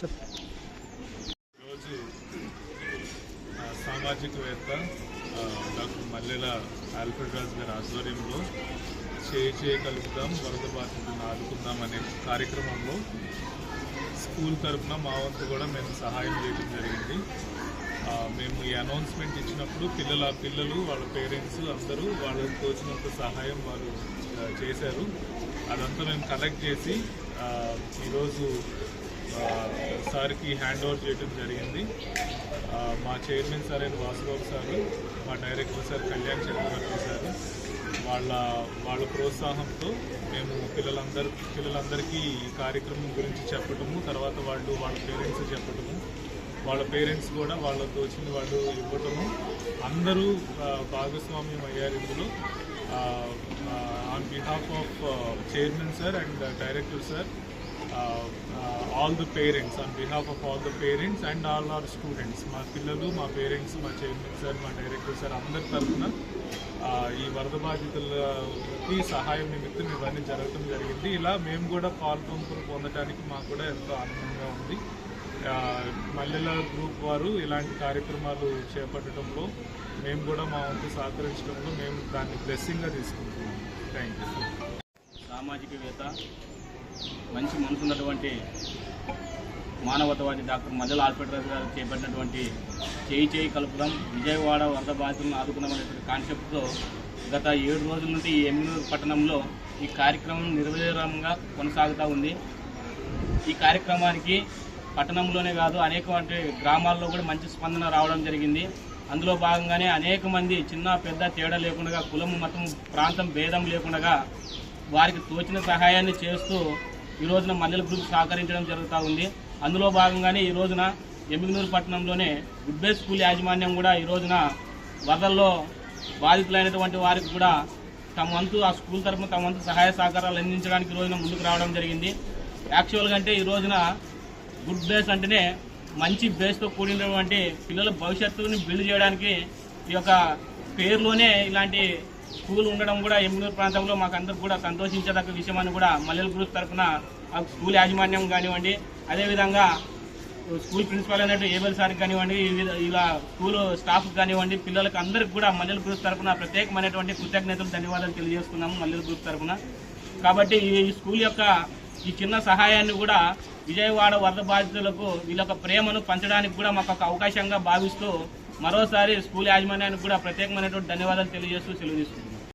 ఈరోజు సామాజికవేత్త డాక్టర్ మల్లెల ఆల్ఫ్రెడ్ రాజు గారి ఆధ్వర్యంలో చేయి చేయి కలుపుదాం వరద బాధితులను ఆదుకుందాం అనే కార్యక్రమంలో స్కూల్ తరఫున మా వంతు కూడా మేము సహాయం చేయడం జరిగింది. మేము ఈ అనౌన్స్మెంట్ ఇచ్చినప్పుడు పిల్లల పిల్లలు వాళ్ళ పేరెంట్స్ అందరూ వాళ్ళకి తోచినంత సహాయం వాళ్ళు చేశారు. అదంతా మేము కలెక్ట్ చేసి ఈరోజు సార్కి హ్యాండ్ ఓవర్ చేయడం జరిగింది. మా చైర్మన్ సార్ అయిన వాసుబాబు సార్ మా director sir Kalyan Chakravarthi sir వాళ్ళ వాళ్ళ ప్రోత్సాహంతో మేము పిల్లలందరూ పిల్లలందరికీ ఈ కార్యక్రమం గురించి చెప్పటము తర్వాత వాళ్ళు వాళ్ళ పేరెంట్స్ చెప్పటము వాళ్ళ పేరెంట్స్ కూడా వాళ్ళకు వచ్చిన వాళ్ళు ఇవ్వటము అందరూ భాగస్వామ్యం అయ్యారు ఇందులో. On behalf of chairman sir and director sir all the parents on behalf of all the parents and all our students మా పిల్లలు మా పేరెంట్స్ మా చైర్మన్ సార్ మా డైరెక్టర్ సార్ అందరి తరఫున uh, ఈ వరద బాధితులకి సహాయం నిమిత్తం ఇవన్నీ జరగటం జరిగింది. ఇలా మేము కూడా పాల్పంపులు పొందడానికి మాకు కూడా ఎంతో ఆనందంగా ఉంది. Uh, మల్లెల గ్రూప్ వారు ఇలాంటి కార్యక్రమాలు చేపట్టడంలో మేము కూడా మా వంతు సహకరించడంలో మేము దాన్ని బ్లెస్సింగ్గా తీసుకుంటున్నాం. థ్యాంక్ యూ సామాజికవేత్త మంచి మనసు ఉన్నటువంటి మానవతవాది డాక్టర్ మల్లెల ఆల్పేటరాజు గారు చేపట్టినటువంటి చేయి చేయి కలుపుదాం విజయవాడ వరద బాధితులను ఆదుకుందాం అనేటువంటి కాన్సెప్ట్తో గత ఏడు రోజుల నుండి ఈ ఎమ్మినూరు పట్టణంలో ఈ కార్యక్రమం నిర్విరామంగా కొనసాగుతూ ఉంది. ఈ కార్యక్రమానికి పట్టణంలోనే కాదు అనేక గ్రామాల్లో కూడా మంచి స్పందన రావడం జరిగింది. అందులో భాగంగానే అనేక మంది చిన్న పెద్ద తేడా లేకుండా కులం మతం ప్రాంతం భేదం లేకుండా వారికి తోచిన సహాయాన్ని చేస్తూ ఈ రోజున మల్లెల గ్రూప్ సహకరించడం జరుగుతూ ఉంది. అందులో భాగంగానే ఈ రోజున ఎమ్మిగనూరు పట్టణంలోనే గుడ్ బే స్కూల్ యాజమాన్యం కూడా ఈ రోజున వరదల్లో బాధితులైనటువంటి వారికి కూడా తమ వంతు ఆ స్కూల్ తరఫున తమ వంతు సహాయ సహకారాలు అందించడానికి ఈ రోజున ముందుకు రావడం జరిగింది. యాక్చువల్గా అంటే ఈ రోజున గుడ్ బేస్ అంటేనే మంచి బేస్తో కూడినటువంటి పిల్లల భవిష్యత్తుని బిల్డ్ చేయడానికి ఈ యొక్క పేరులోనే ఇలాంటి స్కూల్ ఉండడం కూడా ఎమ్మినూరు ప్రాంతంలో మాకు అందరికి కూడా సంతోషించదగ్గ విషయం అని కూడా మల్లెల గ్రూప్ తరఫున ఆ స్కూల్ యాజమాన్యం కానివ్వండి అదేవిధంగా స్కూల్ ప్రిన్సిపాల్ అయినట్టు ఏబెల్ సార్కి కానివ్వండి ఈ ఇలా స్కూల్ స్టాఫ్ కానివ్వండి పిల్లలకు అందరికి కూడా మల్లెల గ్రూప్ తరఫున ప్రత్యేకమైనటువంటి కృతజ్ఞతలు ధన్యవాదాలు తెలియజేస్తున్నాము మల్లెల గ్రూప్ తరఫున కాబట్టి ఈ స్కూల్ యొక్క ఈ చిన్న సహాయాన్ని కూడా విజయవాడ వరద బాధితులకు వీళ్ళ యొక్క ప్రేమను పంచడానికి కూడా మాకు ఒక అవకాశంగా భావిస్తూ మరోసారి స్కూల్ యాజమాన్యానికి కూడా ప్రత్యేకమైనటువంటి ధన్యవాదాలు తెలియజేస్తూ సెలవు